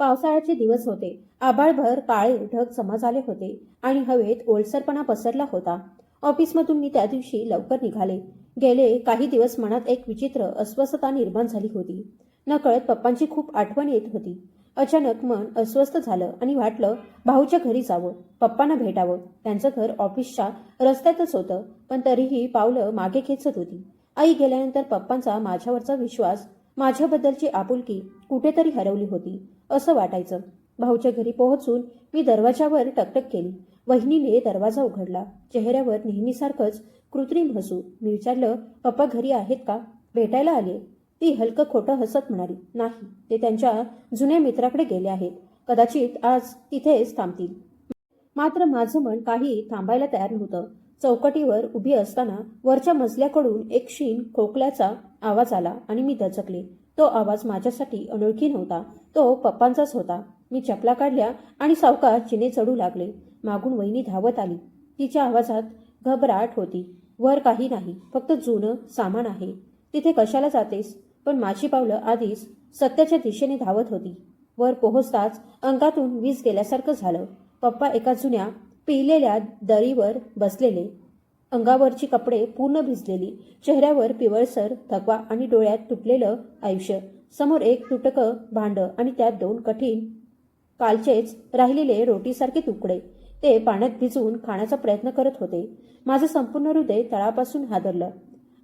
पावसाळ्याचे दिवस होते. आभाळभर काळे ढग जमा झाले होते आणि हवेत ओलसरपणा पसरला होता. ऑफिसमधून मी त्या दिवशी लवकर निघाले. गेले काही दिवस मनात एक विचित्र अस्वस्थता निर्माण झाली होती. नकळत पप्पांची खूप आठवण येत होती. अचानक मन अस्वस्थ झालं आणि वाटलं भाऊच्या घरी जावं पप्पांना भेटावं. त्यांचं घर ऑफिसच्या रस्त्यातच होतं पण तरीही पावलं मागे खेचत होती. आई गेल्यानंतर पप्पांचा माझ्यावरचा विश्वास माझ्याबद्दलची आपुलकी कुठेतरी हरवली होती. असं वाटायचं. भाऊच्या घरी पोहोचून मी दरवाजावर टकटक केली. वहिनीने दरवाजा उघडला. चेहऱ्यावर नेहमीसारखंच कृत्रिम हसू. मी विचारलं पप्पा घरी आहेत का? भेटायला आले. ती हलकं खोटं हसत म्हणाली नाही ते त्यांच्या जुन्या मित्राकडे गेले आहेत. कदाचित आज तिथेच थांबतील. मात्र माझं मन काही थांबायला तयार नव्हतं. चौकटीवर उभी असताना वरच्या मजल्याकडून एक शीन खोकल्याचा आवाज आला आणि मी दचकले. तो आवाज माझ्यासाठी अनोळखी नव्हता. तो पप्पांचाच होता. मी चपला काढल्या आणि सावकाश चिने चढू लागले. मागून वहिनी धावत आली. तिच्या आवाजात घबराट होती. वर काही नाही. फक्त जुनं सामान आहे. तिथे कशाला जातेस? पण माझी पावलं आधीच सत्याच्या दिशेने धावत होती. वर पोहोचताच अंगातून वीज गेल्यासारखं झालं. पप्पा एका जुन्या पिलेल्या दरीवर बसलेले. अंगावरची कपडे पूर्ण भिजलेली चेहऱ्यावर पिवळसर थकवा आणि डोळ्यात तुटलेलं आयुष्य. समोर एक तुटकं भांड आणि त्यात दोन कठीण कालचेच राहिलेले रोटीसारखे तुकडे. ते पाण्यात भिजवून खाण्याचा प्रयत्न करत होते. माझं संपूर्ण हृदय तळापासून हादरलं.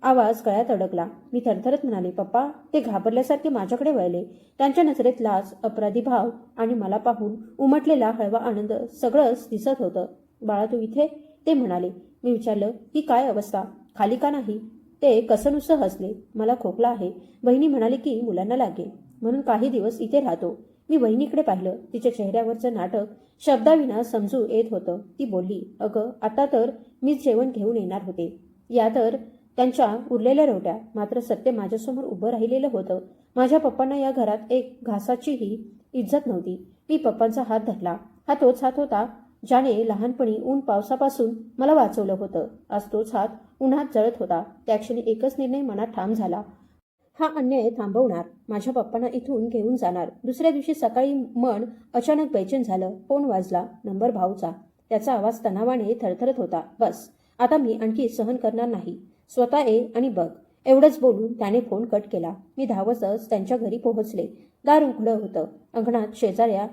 आवाज गळ्यात अडकला. मी थरथरत म्हणाले पप्पा ते घाबरल्यासारखे माझ्याकडे वळले. त्यांच्या नजरेत लाज अपराधी भाव आणि मला पाहून उमटलेला हळवा आनंद सगळंच दिसत होतं. बाळा तू इथे? ते म्हणाले मी विचारलं ही काय अवस्था? खाली का नाही? ते कसनुसं हसले. मला खोकला आहे. बहिणी म्हणाली की मुलांना लागेल. म्हणून काही दिवस इथे राहतो. मी बहिणीकडे पाहिलं. तिच्या चेहऱ्यावरचं नाटक शब्दाविना समजू येत होतं. ती बोलली अगं आता तर मीच जेवण घेऊन येणार होते. या तर त्यांच्या उरलेल्या रोट्या मात्र सत्य माझ्यासमोर उभं राहिलेलं होतं. माझ्या पप्पांना या घरात एक घासाचीही इज्जत नव्हती. मी पप्पांचा हात धरला. हा तोच हात होता. ज्याने लहानपणी ऊन पावसापासून मला वाचवलं होतं. आज तोच हात उन्हात जळत होता. त्या क्षणी एकच निर्णय मनात ठाम झाला. हा अन्याय थांबवणार. माझ्या पप्पांना इथून घेऊन जाणार. दुसऱ्या दिवशी सकाळी मन अचानक बेचैन झालं. फोन वाजला. नंबर भाऊचा. त्याचा आवाज तणावाने थरथरत होता. बस. आता मी आणखी सहन करणार नाही. स्वतः ये आणि बघ. एवढंच बोलून त्याने फोन कट केला. मी धावतच त्यांच्या घरी पोहोचले. दार उघडं होतं. अंगणात शेजाऱ्या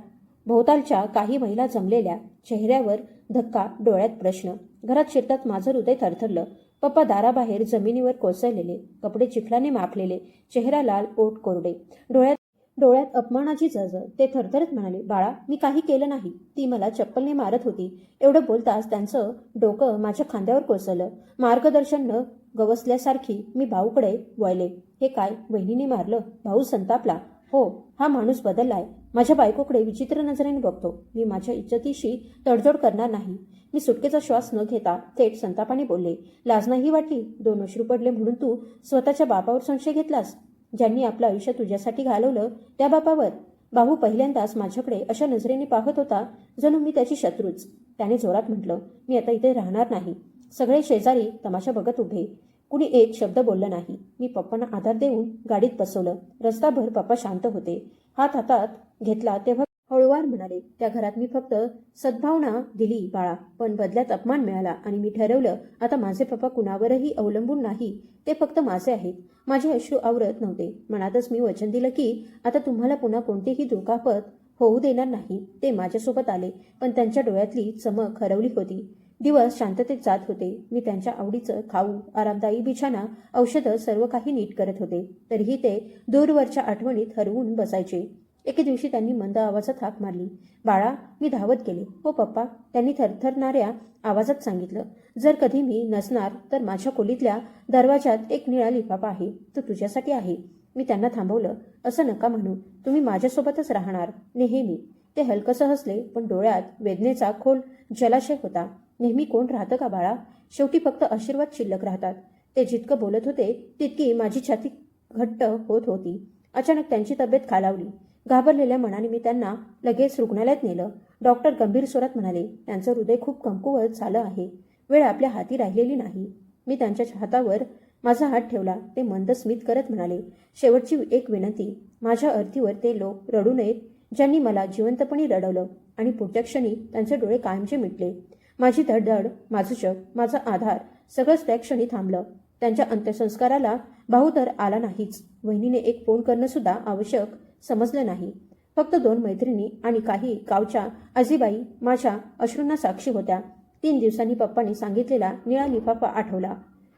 भोवतालच्या काही महिला जमलेल्या चेहऱ्यावर धक्का डोळ्यात प्रश्न. घरात शिरतात माझं हृदय थरथरलं. पप्पा दाराबाहेर जमिनीवर कोसळलेले कपडे चिखलाने माखलेले चेहरा लाल ओट कोरडे. डोळ्यात डोळ्यात अपमानाची जज ते थरथरत म्हणाले बाळा मी काही केलं नाही. ती मला चप्पलने मारत होती. एवढं बोलताच त्यांचं डोकं माझ्या खांद्यावर कोसळलं. मार्गदर्शन न गवसल्यासारखी मी भाऊकडे वळले. हे काय वहिनीने मारलं? भाऊ संतापला. हो हा माणूस बदललाय. माझ्या बायकोकडे विचित्र नजरेने बघतो. मी माझ्या इज्जतीशी तडजोड करणार नाही. मी सुटकेचा श्वास न घेता थेट संतापाने बोलले लाज नाही वाटली? दोन अश्रू पडले म्हणून तू स्वतःच्या बापावर संशय घेतलास? ज्यांनी आपलं आयुष्य तुझ्यासाठी घालवलं त्या बापावर? भाऊ पहिल्यांदाच माझ्याकडे अशा नजरेने पाहत होता जणू मी त्याची शत्रूच. त्याने जोरात म्हटलं मी आता इथे राहणार नाही. सगळे शेजारी तमाशा बघत उभे. कुणी एक शब्द बोलला नाही. मी पप्पांना आधार देऊन गाडीत बसवलं. रस्ताभर पप्पा शांत होते. हात हातात घेतला तेव्हा हळूवार म्हणाले त्या घरात मी फक्त सद्भावना दिली बाळा. पण बदल्यात अपमान मिळाला आणि मी ठरवलं आता माझे पप्पा कुणावरही अवलंबून नाही. ते फक्त माझे आहेत. माझे अश्रू आवरत नव्हते. मनातच मी वचन दिलं की आता तुम्हाला पुन्हा कोणतीही दुखापत होऊ देणार नाही. ते माझ्यासोबत आले पण त्यांच्या डोळ्यातली चमक हरवली होती. दिवस शांततेत जात होते. मी त्यांच्या आवडीचं खाऊ आरामदायी बिछाना औषधं सर्व काही नीट करत होते. तरीही ते दूरवरच्या आठवणीत हरवून बसायचे. एके दिवशी त्यांनी मंद आवाजात हाक मारली. बाळा मी धावत गेले. हो पप्पा. त्यांनी थरथरणाऱ्या आवाजात सांगितलं जर कधी मी नसणार तर माझ्या खोलीतल्या दरवाजात एक निळा लिफाफा आहे. तो तुझ्यासाठी आहे. मी त्यांना थांबवलं. असं नका म्हणू. तुम्ही माझ्यासोबतच राहणार. नेहमी. ते हलकसं हसले पण डोळ्यात वेदनेचा खोल जलाशय होता. नेहमी कोण राहतं का बाळा? शेवटी फक्त आशीर्वाद शिल्लक राहतात. ते जितकं बोलत होते तितकी माझी छाती घट्ट होत होती. अचानक त्यांची तब्येत खालावली. घाबरलेल्या मनाने मी त्यांना लगेच रुग्णालयात नेलं. डॉक्टर गंभीर स्वरात म्हणाले त्यांचं हृदय खूप कमकुवत झालं आहे. वेळ आपल्या हाती राहिलेली नाही. मी त्यांच्या हातावर माझा हात ठेवला. ते मंद स्मित करत म्हणाले शेवटची एक विनंती. माझ्या अर्थीवर ते लोक रडू नयेत. ज्यांनी मला जिवंतपणे रडवलं आणि पुढच्या क्षणी त्यांचे डोळे कायमचे मिटले. माझी धडधड माझं जग माझा आधार सगळंच त्या क्षणी थांबलं. त्यांच्या अंत्यसंस्काराला भाऊ तर आला नाहीच. वहिनीने एक फोन करणं सुद्धा आवश्यक समजलं नाही. फक्त दोन मैत्रिणी आणि काही गावच्या आजीबाई माझ्या अश्रूंना साक्षी होत्या. तीन दिवसांनी पप्पांनी सांगितलेला निळा लिफाफा आठवला.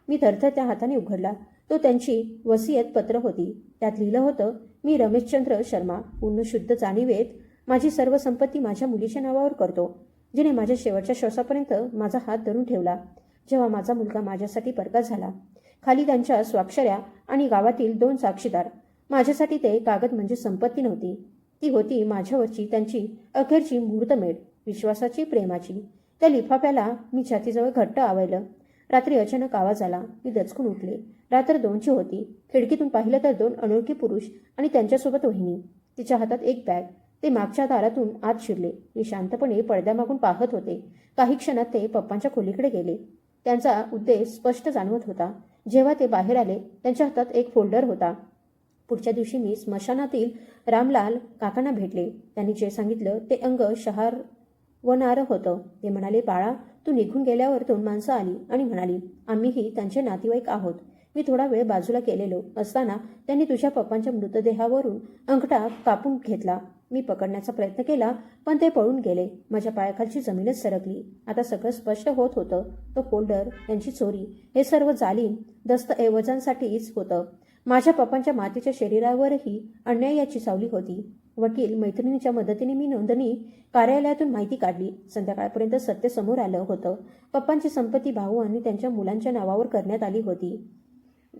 मी थरथर त्या हाताने उघडला. तो त्यांची वसियत पत्र होती. त्यात लिहिलं होतं मी रमेशचंद्र शर्मा पूर्ण शुद्ध जाणीवेत. माझी सर्व संपत्ती माझ्या मुलीच्या नावावर करतो. जिने माझ्या शेवटच्या श्वासापर्यंत माझा हात धरून ठेवला जेव्हा माझा मुलगा माझ्यासाठी परका झाला. खाली त्यांच्या स्वाक्षऱ्या आणि गावातील दोन साक्षीदार. माझ्यासाठी ते कागद म्हणजे संपत्ती नव्हती. ती होती माझ्यावरची त्यांची अखेरची मुहूर्तमेढ विश्वासाची प्रेमाची. त्या लिफाफ्याला मी छातीजवळ घट्ट आवळलं. रात्री अचानक आवाज आला. मी दचकून उठले. रात्र दोनची होती. खिडकीतून पाहिलं तर दोन अनोळखी पुरुष आणि त्यांच्यासोबत वहिनी. तिच्या हातात एक बॅग ते मागच्या दारातून आत शिरले. मी शांतपणे पडद्यामागून पाहत होते. काही क्षणात ते पप्पांच्या खोलीकडे गेले. त्यांचा उद्देश स्पष्ट जाणवत होता. जेव्हा ते बाहेर आले त्यांच्या हातात एक फोल्डर होता. पुढच्या दिवशी मी स्मशानातील रामलाल काकांना भेटले. त्यांनी जे सांगितलं ते अंग शहार वणारं होतं. ते म्हणाले बाळा तू निघून गेल्यावर दोन माणसं आली आणि म्हणाली आम्हीही त्यांचे नातेवाईक आहोत. मी थोडा वेळ बाजूला केलेलो असताना त्यांनी तुझ्या पप्पांच्या मृतदेहावरून अंगठा कापून घेतला. मी पकडण्याचा प्रयत्न केला पण ते पळून गेले. माझ्या पायाखालची जमीनच सरकली. आता सगळं स्पष्ट होत होतं. तो फोल्डर यांची चोरी हे सर्व जालीम दस्तऐवजांसाठीच होतं. माझ्या पप्पांच्या मातीच्या शरीरावरही अन्यायाची सावली होती. वकील मैत्रिणीच्या मदतीने मी नोंदणी कार्यालयातून माहिती काढली. संध्याकाळपर्यंत सत्य समोर आलं होतं. पप्पांची संपत्ती भाऊ आणि त्यांच्या मुलांच्या नावावर करण्यात आली होती.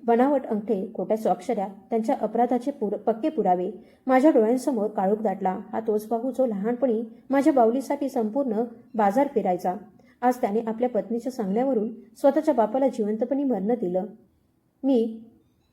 बनावट अंगठे खोट्या स्वाक्षऱ्या त्यांच्या अपराधाचे पुर पक्के पुरावे माझ्या डोळ्यांसमोर काळोख दाटला. हा तोच भाऊ जो लहानपणी माझ्या बावलीसाठी संपूर्ण बाजार फिरायचा. आज त्याने आपल्या पत्नीच्या सांगण्यावरून स्वतःच्या बापाला जिवंतपणी मरण दिलं. मी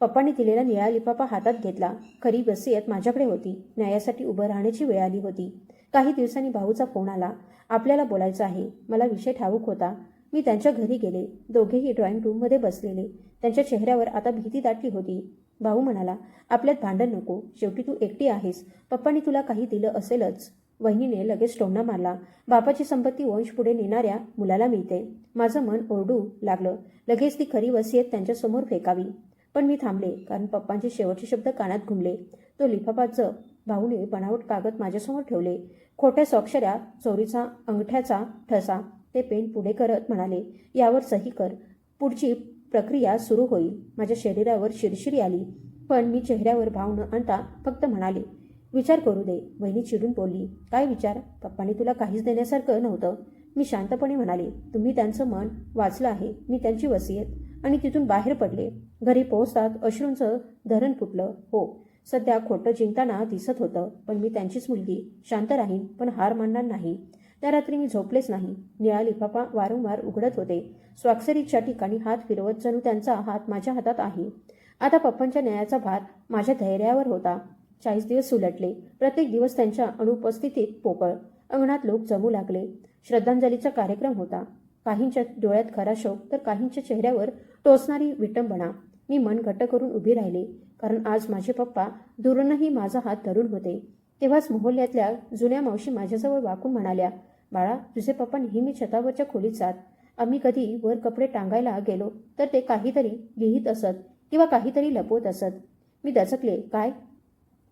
पप्पांनी दिलेला निळा लिफाफा हातात घेतला. खरी वसियत माझ्याकडे होती. न्यायासाठी उभं राहण्याची वेळ आली होती. काही दिवसांनी भाऊचा फोन आला. आपल्याला बोलायचं आहे. मला विषय ठाऊक होता. मी त्यांच्या घरी गेले. दोघेही ड्रॉइंग रूममध्ये बसलेले. त्यांच्या चेहऱ्यावर आता भीती दाटली होती. भाऊ म्हणाला आपल्यात भांडण नको. शेवटी तू एकटी आहेस. पप्पांनी तुला काही दिलं असेलच. वहिनीने लगेच टोमणा मारला. बापाची संपत्ती वंश पुढे नेणाऱ्या मुलाला मिळते. माझं मन ओरडू लागलं. लगेच ती खरी वसियत त्यांच्यासमोर फेकावी. पण मी थांबले कारण पप्पांचे शेवटचे शब्द कानात घुमले. तो लिफाफाचं भाऊने बनावट कागद माझ्यासमोर ठेवले. खोट्या स्वाक्षऱ्या चोरीचा अंगठ्याचा ठसा. ते पेंट पुढे करत म्हणाले यावर सही कर. पुढची प्रक्रिया सुरू होईल. माझ्या शरीरावर शिरशिरी आली. पण मी चेहऱ्यावर भाव न आणता फक्त म्हणाले विचार करू दे. वहिनी चिडून बोलली काय विचार? पप्पाने तुला काहीच देण्यासारखं नव्हतं. मी शांतपणे म्हणाले तुम्ही त्यांचं मन वाचलं आहे. मी त्यांची वसियत आणि तिथून बाहेर पडले. घरी पोहोचतात अश्रूंचं धरण फुटलं. हो सध्या खोटं जिंकताना दिसत होतं. पण मी त्यांचीच मुलगी. शांत राहीन. पण हार मानणार नाही. त्या रात्री मी झोपलेच नाही. निळा लिफाफा वारंवार उघडत होते. स्वाक्षरीच्या ठिकाणी हात फिरवत जणू त्यांचा हात माझ्या हातात आहे. आता पप्पांच्या न्यायाचा भार माझ्या धैर्यावर होता. चाळीस दिवस उलटले. प्रत्येक दिवस त्यांच्या अनुपस्थितीत पोकळ. अंगणात लोक जमू लागले. श्रद्धांजलीचा कार्यक्रम होता. काहींच्या डोळ्यात खरा शोक तर काहींच्या चेहऱ्यावर टोचणारी विटंबना मी मन घट्ट करून उभी राहिले. कारण आज माझे पप्पा दुरूनही माझा हात धरून होते. तेव्हाच मोहल्ल्यातल्या जुन्या मावशी माझ्याजवळ वाकून म्हणाल्या बाळा तुझे पप्पा नेहमी छतावरच्या खोलीत जात. आम्ही कधी वर कपडे टांगायला गेलो तर ते काहीतरी लिहित असत किंवा काहीतरी लपवत असत. मी दचकले काय?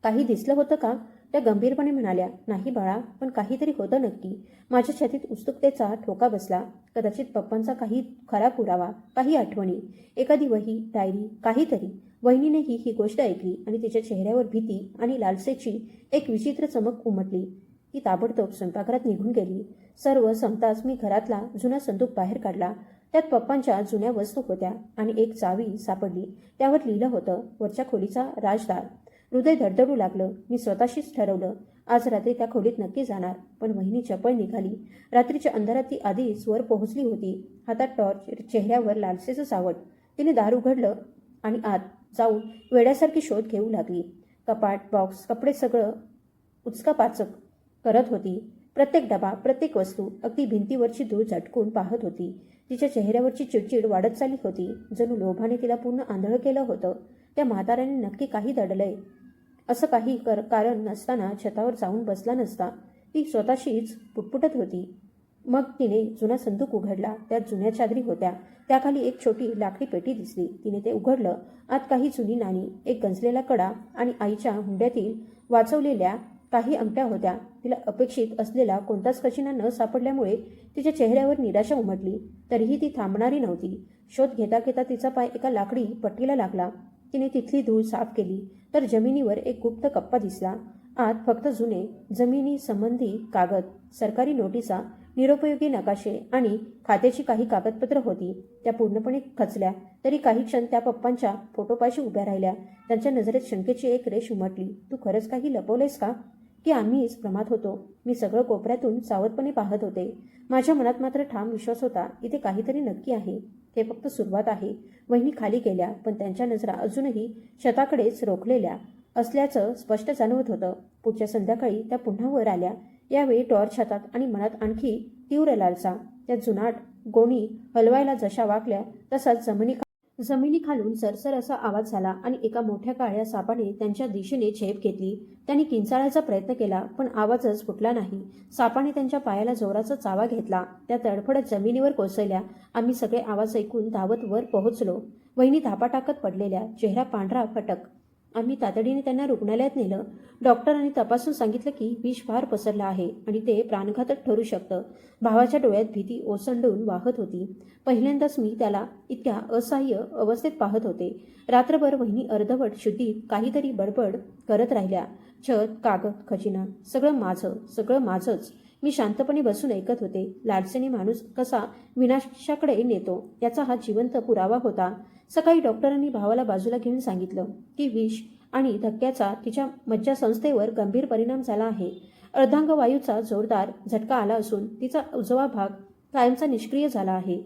काही दिसलं होतं का? त्या गंभीरपणे म्हणाल्या नाही बाळा पण काहीतरी होतं नक्की. माझ्या छातीत उत्सुकतेचा ठोका बसला. कदाचित पप्पांचा काही खरा पुरावा काही आठवणी एखादी वही डायरी काहीतरी. वहिनीनेही ही गोष्ट ऐकली आणि तिच्या चेहऱ्यावर भीती आणि लालसेची एक विचित्र चमक उमटली. ती ताबडतोब स्वयंपाकघरात निघून गेली. सर्व संपताच मी घरातला जुना संदूक बाहेर काढला. त्यात पप्पांच्या जुन्या वस्तू होत्या आणि एक चावी सापडली. त्यावर लिहिलं होतं वरच्या खोलीचा राजदार. हृदय धडधडू लागलं. मी स्वतःशीच ठरवलं आज रात्री त्या खोलीत नक्की जाणार. पण वहिनी चपळ निघाली. रात्रीच्या अंधारात ती आधीच वर पोहोचली होती. हातात टॉर्च चेहऱ्यावर लालसेचं सावट. तिने दार उघडलं आणि आत जाऊन वेड्यासारखी शोध घेऊ लागली. कपाट बॉक्स कपडे सगळं उचकापाचक करत होती. प्रत्येक डबा प्रत्येक वस्तू अगदी भिंतीवरची धूळ झटकून पाहत होती. तिच्या चेहऱ्यावरची चिडचिड वाढत चालली होती. जणू लोभाने तिला पूर्ण आंधळ केलं होतं. त्या म्हाताऱ्याने नक्की काही दडलंय. असं काही कर कारण नसताना छतावर जाऊन बसला नसता. ती स्वतःशीच पुटपुटत होती. मग तिने जुना संदूक उघडला. त्यात जुन्या चादरी होत्या. त्याखाली एक छोटी लाकडी पेटी दिसली. तिने ते उघडलं. आत काही जुनी नाणी एक गंजलेला कडा आणि आईच्या हुंड्यातील वाचवलेल्या काही अंगठ्या होत्या. तिला अपेक्षित असलेला कोणताच खजिना न सापडल्यामुळे तिच्या चेहऱ्यावर निराशा उमटली. तरीही ती थांबणारी नव्हती. शोध घेता घेता तिचा पाय एका लाकडी पट्टीला लागला. तिने तिथली धूळ साफ केली. तर जमिनीवर एक गुप्त कप्पा दिसला. आत फक्त जुने जमिनी संबंधी कागद सरकारी नोटिसा निरुपयोगी नकाशे आणि खात्याची काही कागदपत्र होती. त्या पूर्णपणे खचल्या. तरी काही क्षण त्या पप्पांच्या फोटोपाशी उभ्या राहिल्या. त्यांच्या नजरेत शंकेची एक रेष उमटली. तू खरंच काही लपवलेस का? की आम्हीच प्रमाद होतो. मी सगळं कोपऱ्यातून सावधपणे पाहत होते. माझ्या मनात मात्र ठाम विश्वास होता इथे काहीतरी नक्की आहे. हे फक्त सुरुवात आहे. वहिनी खाली गेल्या पण त्यांच्या नजरा अजूनही शताकडेच रोखलेल्या असल्याचं स्पष्ट जाणवत होतं. पुढच्या संध्याकाळी त्या पुन्हा वर आल्या. यावेळी टॉर्च हातात आणि मनात आणखी तीव्र लालसा. त्या जुनाट गोणी हलवायला जशा वाकल्या तसाच जमिनी जमिनीखालून सरसर असा आवाज झाला आणि एका मोठ्या काळ्या सापाने त्यांच्या दिशेने झेप घेतली. त्यांनी किंचाळायचा प्रयत्न केला पण आवाजच फुटला नाही. सापाने त्यांच्या पायाला जोराचा चावा घेतला. त्या तडफडत जमिनीवर कोसळल्या. आम्ही सगळे आवाज ऐकून धावत वर पोहोचलो. वहिनी धापा टाकत पडलेल्या. चेहरा पांढरा फटक. आम्ही तातडीने त्यांना रुग्णालयात नेलं. डॉक्टरांनी तपासून सांगितलं की विष फार पसरलं आहे आणि ते प्राणघातक ठरू शकतं. भावाच्या डोळ्यात भीती ओसंडून वाहत होती. पहिल्यांदाच मी त्याला इतक्या असहाय्य अवस्थेत पाहत होते. रात्रभर वहिनी अर्धवट शुद्धीत काहीतरी बडबड करत राहिल्या. छत कागद खजिना सगळं माझं सगळं माझंच. मी शांतपणे बसून ऐकत होते. लाडसेने माणूस कसा विनाशाकडे नेतो याचा हा जिवंत पुरावा होता. सकाळी डॉक्टरांनी भावाला बाजूला घेऊन सांगितलं की विष आणि धक्क्याचा तिच्या मज्जासंस्थेवर गंभीर परिणाम झाला आहे. अर्धांग वायूचा जोरदार झटका आला असून तिचा उजवा भाग कायमचा निष्क्रिय झाला आहे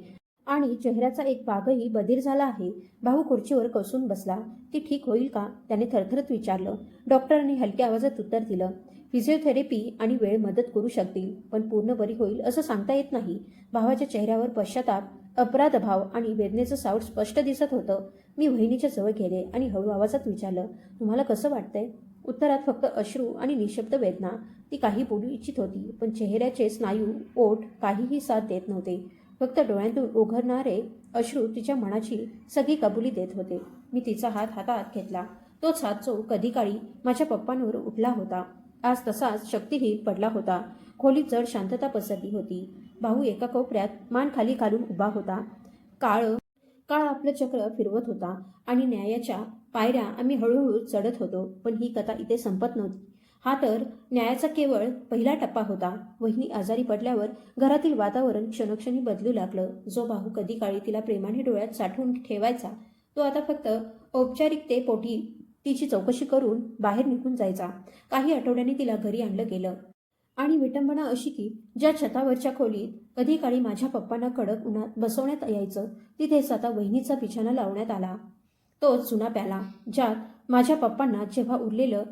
आणि चेहऱ्याचा एक भागही बधीर झाला आहे. भाऊ खुर्चीवर कसून बसला. ती ठीक होईल का? त्याने थरथरत विचारलं. डॉक्टरांनी हलक्या आवाजात उत्तर दिलं. फिजिओथेरपी आणि वेळ मदत करू शकतील पण पूर्ण बरी होईल असं सांगता येत नाही. भावाच्या चेहऱ्यावर पश्चाताप अपराधभाव आणि वेदनेचं सावट स्पष्ट दिसत होतं. मी वहिनीच्या जवळ गेले आणि हळू आवाजात विचारलं तुम्हाला कसं वाटतंय? उत्तरात फक्त अश्रू आणि निशब्द वेदना. ती काही बोलू इच्छित होती पण चेहऱ्याचे स्नायू ओठ काहीही साथ देत नव्हते. फक्त डोळ्यांतून उघडणारे अश्रू तिच्या मनाची सगळी कबुली देत होते. मी तिचा हात हातात घेतला. तोच हात जो कधी काळी माझ्या पप्पांवर उठला होता. आज तसाच शक्तीही पडला होता. खोलीत जड शांतता पसरली होती. भाऊ एका कोपऱ्यात मान खाली घालून उभा होता. काळ काळ आपलं चक्र फिरवत होता आणि न्यायाच्या पायऱ्या आम्ही हळूहळू चढत होतो पण ही कथा इथे संपत नव्हती. हा तर न्यायाचा केवळ पहिला टप्पा होता. वहिनी आजारी पडल्यावर घरातील वातावरण क्षणक्षणी बदलू लागलं. जो भाऊ कधी काळी तिला प्रेमाने डोळ्यात साठवून ठेवायचा तो आता फक्त औपचारिकतेपोटी तिची चौकशी करून बाहेर निघून जायचा. काही आठवड्यांनी तिला घरी आणलं गेलं. आणि विटंबना अशी की ज्या छतावरच्या खोलीत कधी काळी माझ्या पप्पांना कडक उन्हात बसवण्यात यायचं तिथेच आता वहिनीचा बिछाना लावण्यात आला. तोच जुना प्याला ज्यात माझ्या पप्पांना जेव्हा उरलेलं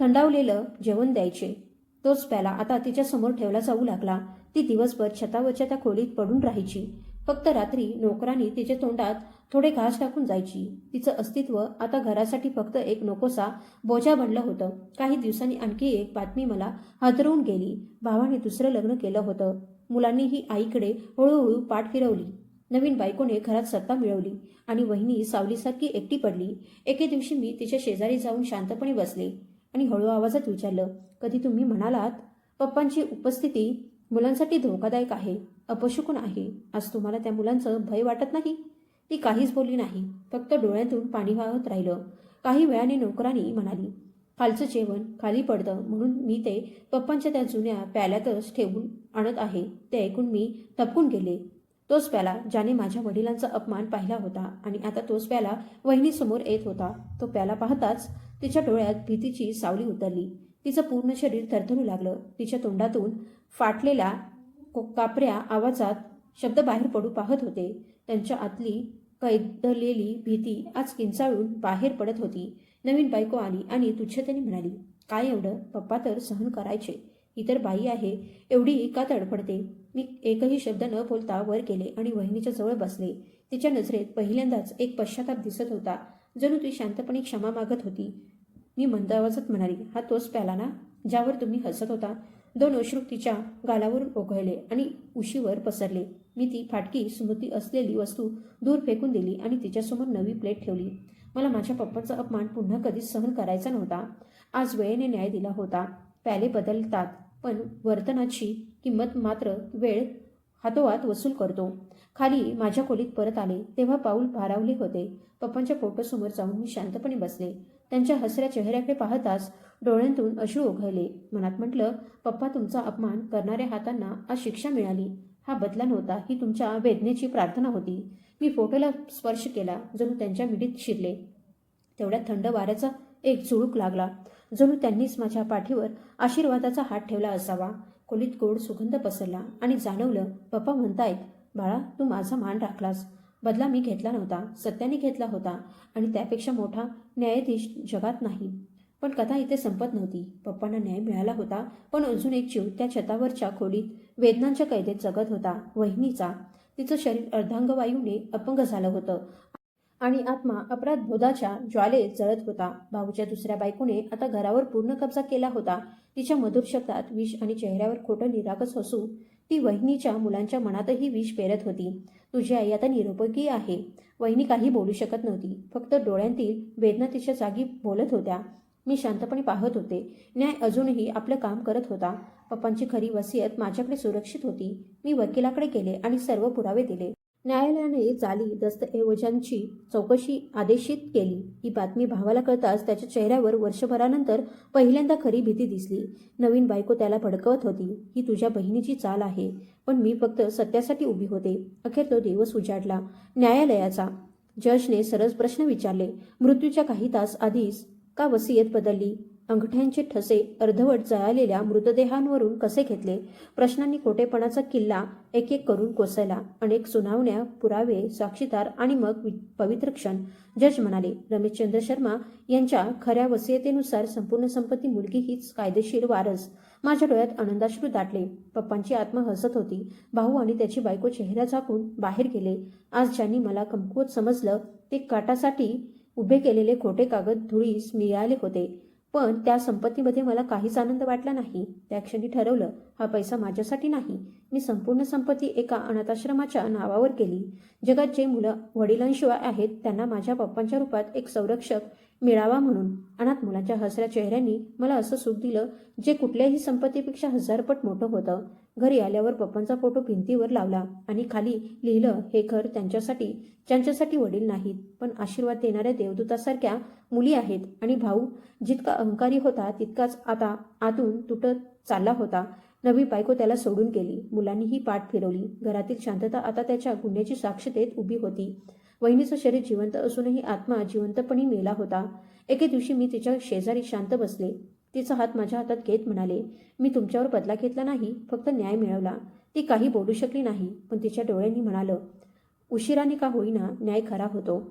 थंडावलेलं जेवण द्यायचे. तोच प्याला आता तिच्यासमोर ठेवला जाऊ लागला. ती दिवसभर छतावरच्या त्या खोलीत पडून राहायची. फक्त रात्री नोकरांनी तिच्या तोंडात थोडे घास टाकून जायची. तिचं अस्तित्व आता घरासाठी फक्त एक नकोसा बोजा बनलं होतं. काही दिवसांनी आणखी एक बातमी मला हादरवून गेली. भावाने दुसरं लग्न केलं होतं. मुलांनीही आईकडे हळूहळू पाठ फिरवली. नवीन बायकोने घरात सत्ता मिळवली आणि वहिनी सावलीसारखी एकटी पडली. एके दिवशी मी तिच्या शेजारी जाऊन शांतपणे बसले आणि हळू आवाजात विचारलं कधी तुम्ही म्हणालात? पप्पांची उपस्थिती मुलांसाठी धोकादायक आहे. अपशकुन आहे. आज तुम्हाला त्या मुलांचं भय वाटत नाही? ती काहीच बोलली नाही. फक्त डोळ्यातून पाणी वाहत राहिलं. काही वेळाने नोकरानी म्हणाली खालचं जेवण खाली पडतं म्हणून मी ते पप्पांच्या त्या जुन्या प्याल्यातच ठेवून आणत आहे. ते ऐकून मी थपकून गेले. तोच प्याला ज्याने माझ्या वडिलांचा अपमान पाहिला होता आणि आता तोच प्याला वहिनीसमोर येत होता. तो प्याला पाहताच तिच्या डोळ्यात भीतीची सावली उतरली. तिचं पूर्ण शरीर थरथरू लागलं. तिच्या तोंडातून फाटलेला कापऱ्या आवाजात शब्द बाहेर पडू पाहत होते. त्यांच्या आतली कैदलेली भीती आज किंचाळून बाहेर पडत होती. नवीन बायको आली आणि तुच्छतेने म्हणाली काय एवढं? पप्पा तर सहन करायचे. इतर बाई आहे. एवढी का तडफडते मी एकही शब्द न बोलता वर गेले आणि वहिनीच्या जवळ बसले. तिच्या नजरेत पहिल्यांदाच एक पश्चाताप दिसत होता. जणू ती शांतपणे क्षमा मागत होती. मी मंद आवाजात म्हणाली हा तोच प्याला ना? ज्यावर तुम्ही हसत होता. दोन अश्रू तिच्या गालावरून ओघळले आणि उशीवर पसरले. मी ती फाटकी स्मृती असलेली वस्तू दूर फेकून दिली आणि तिच्यासमोर नवी प्लेट ठेवली. मला माझ्या पप्पाचा अपमान पुन्हा कधीच सहन करायचा नव्हता. आज वेळेने न्याय दिला होता. प्याले बदलतात पण वर्तनाची किंमत मात्र वेळ हातोहात वसूल करतो. खाली माझ्या खोलीत परत आले तेव्हा पाऊल भारावले होते. पप्पांच्या फोटोसमोर जाऊन मी शांतपणे बसले. त्यांच्या हसऱ्या चेहऱ्याकडे पाहताच डोळ्यांतून अश्रू ओघळले मनात म्हटलं पप्पा तुमचा अपमान करणाऱ्या हातांना आज शिक्षा मिळाली. हा बदला नव्हता ही तुमच्या वेदनेची प्रार्थना होती. मी फोटोला स्पर्श केला जणू त्यांच्या मिडीत शिरले. तेवढ्या थंड वाऱ्याचा एक झुळूक लागला. जणू त्यांनीच माझ्या पाठीवर आशीर्वादाचा हात ठेवला असावा. खोलीत गोड सुगंध पसरला आणि जाणवलं पप्पा म्हणतायत बाळा तू माझा मान राखलास. बदला मी घेतला नव्हता सत्याने घेतला होता आणि त्यापेक्षा मोठा न्यायाधीश जगात नाही. पण कथा इथे संपत नव्हती. पप्पांना न्याय मिळाला होता पण अजून एक जीव त्या छतावरच्या खोलीत वेदनांच्या कैदेत जगत होता वहिनीचा. तिचं शरीर अर्धांगवायूने अपंग झालं होतं आणि आत्मा अपराध बोधाच्या ज्वालेत जळत होता. भाऊच्या दुसऱ्या बायकोने आता घरावर पूर्ण कब्जा केला होता. तिच्या मधुर शब्दात विष आणि चेहऱ्यावर खोटं निरागस हसू ती वहिनीच्या मुलांच्या मनातही विष पेरत होती. तुझी आई आता निरोपकी आहे. वहिनी काही बोलू शकत नव्हती. फक्त डोळ्यांतील वेदना तिच्या जागी बोलत होत्या. मी शांतपणे पाहत होते. न्याय अजूनही आपलं काम करत होता. पप्पांची खरी वसियत माझ्याकडे सुरक्षित होती. मी वकिलाकडे गेले आणि सर्व पुरावे दिले. न्यायालयाने जाली दस्तऐवजांची चौकशी आदेशित केली. ही बातमी भावाला कळताच त्याच्या चेहऱ्यावर वर्षभरानंतर पहिल्यांदा खरी भीती दिसली. नवीन बायको त्याला भडकवत होती. ही तुझ्या बहिणीची चाल आहे. पण मी फक्त सत्यासाठी उभी होते. अखेर तो दिवस उजाडला. न्यायालयाचा. जजने सरस प्रश्न विचारले. मृत्यूच्या काही तास आधीच का वसियत बदलली? अंगठ्यांचे ठसे अर्धवट जळालेल्या मृतदेहांवरून कसे घेतले? प्रश्नांनी खोटेपणाचा किल्ला एक एक करून कोसळला. अनेक सुनावण्या पुरावे साक्षीदार आणि मग वि- पवित्र क्षण. जज म्हणाले रमेशचंद्र शर्मा यांच्या खऱ्या वसियतेनुसार संपूर्ण संपत्ती मुलगी हीच कायदेशीर वारस. माझ्या डोळ्यात आनंदाश्रू दाटले. पप्पांची आत्मा हसत होती. भाऊ आणि त्याची बायको चेहरा झाकून बाहेर गेले. आज ज्यांनी मला कमकुवत समजलं ते काटासाठी उभे केलेले खोटे कागद धुळीस मिळाले होते. पण त्या संपत्तीमध्ये मला काहीच आनंद वाटला नाही. त्या क्षणी ठरवलं हा पैसा माझ्यासाठी नाही. मी संपूर्ण संपत्ती एका अनाथाश्रमाच्या नावावर केली. जगात जे मुलं वडिलांशिवाय आहेत त्यांना माझ्या पप्पांच्या रूपात एक संरक्षक मिळावा म्हणून. अनाथ मुलाच्या हसऱ्या चेहऱ्यांनी मला असं सुख दिलं जे कुठल्याही संपत्तीपेक्षा हजारपट मोठं होतं. घरी आल्यावर पप्पांचा फोटो भिंतीवर लावला आणि खाली लिहिलं हे घर त्यांच्यासाठी ज्यांच्यासाठी वडील नाहीत पण आशीर्वाद देणाऱ्या देवदूतासारख्या मुली आहेत आणि भाऊ जितका अहंकारी होता तितकाच आता आतून तुटत चालला होता. नवी बायको त्याला सोडून गेली. मुलांनीही पाठ फिरवली. घरातील शांतता आता त्याच्या गुन्ह्याची साक्ष देत उभी होती. वहिनीचं शरीर जिवंत असूनही आत्मा जिवंतपणी मेला होता. एके दिवशी मी तिच्या शेजारी शांत बसले. तिचा हात माझ्या हातात घेत म्हणाले मी तुमच्यावर बदला घेतला नाही फक्त न्याय मिळवला. ती काही बोलू शकली नाही. पण तिच्या डोळ्यांनी म्हणालं उशिराने का होईना न्याय खरा होतो.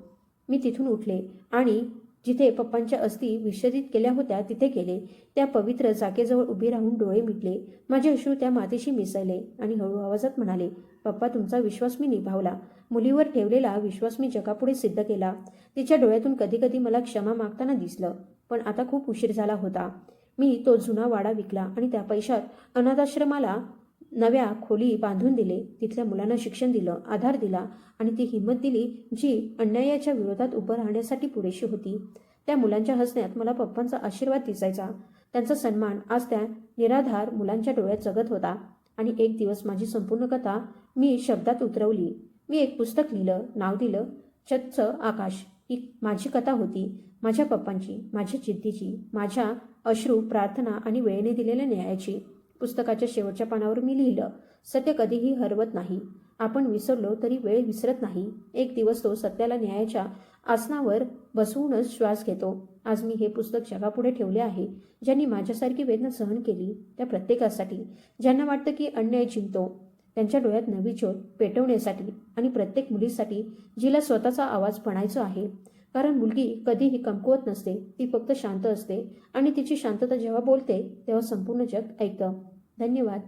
मी तिथून उठले आणि जिथे पप्पांच्या अस्थी विसर्जित केल्या होत्या तिथे गेले. त्या पवित्र जागेजवळ उभे राहून डोळे मिटले. माझे अश्रू त्या मातीशी मिसळले आणि हळू आवाजात म्हणाले पप्पा तुमचा विश्वास मी निभावला. मुलीवर ठेवलेला विश्वास मी जगापुढे सिद्ध केला. तिच्या डोळ्यातून कधीकधी मला क्षमा मागताना दिसलं पण आता खूप उशीर झाला होता. मी तो जुना वाडा विकला आणि त्या पैशात अनाथाश्रमाला नव्या खोली बांधून दिले. तिथल्या मुलांना शिक्षण दिलं आधार दिला आणि ती हिंमत दिली जी अन्यायाच्या विरोधात उभं राहण्यासाठी पुरेशी होती. त्या मुलांच्या हसण्यात मला पप्पांचा आशीर्वाद दिसायचा. त्यांचा सन्मान आज त्या निराधार मुलांच्या डोळ्यात जगत होता आणि एक दिवस माझी संपूर्ण कथा मी शब्दात उतरवली. मी एक पुस्तक लिहिलं नाव दिलं चच्च आकाश. ही माझी कथा होती. माझ्या पप्पांची माझ्या जिद्दीची माझ्या अश्रू प्रार्थना आणि वेळेने दिलेल्या न्यायाची. पुस्तकाच्या शेवटच्या पानावर मी लिहिलं सत्य कधीही हरवत नाही. आपण विसरलो तरी वेळ विसरत नाही. एक दिवस तो सत्याला न्यायाच्या आसनावर बसवूनच श्वास घेतो. आज मी हे पुस्तक जगापुढे ठेवले आहे ज्यांनी माझ्यासारखी वेदना सहन केली त्या प्रत्येकासाठी. ज्यांना वाटतं की अन्याय जिंकतो त्यांच्या डोळ्यात नवी ज्योत पेटवण्यासाठी आणि प्रत्येक मुलीसाठी जिला स्वतःचा आवाज म्हणायचा आहे. कारण मुलगी कधीही कमकुवत नसते ती फक्त शांत असते आणि तिची शांतता जेव्हा बोलते तेव्हा संपूर्ण जग ऐकतं. धन्यवाद.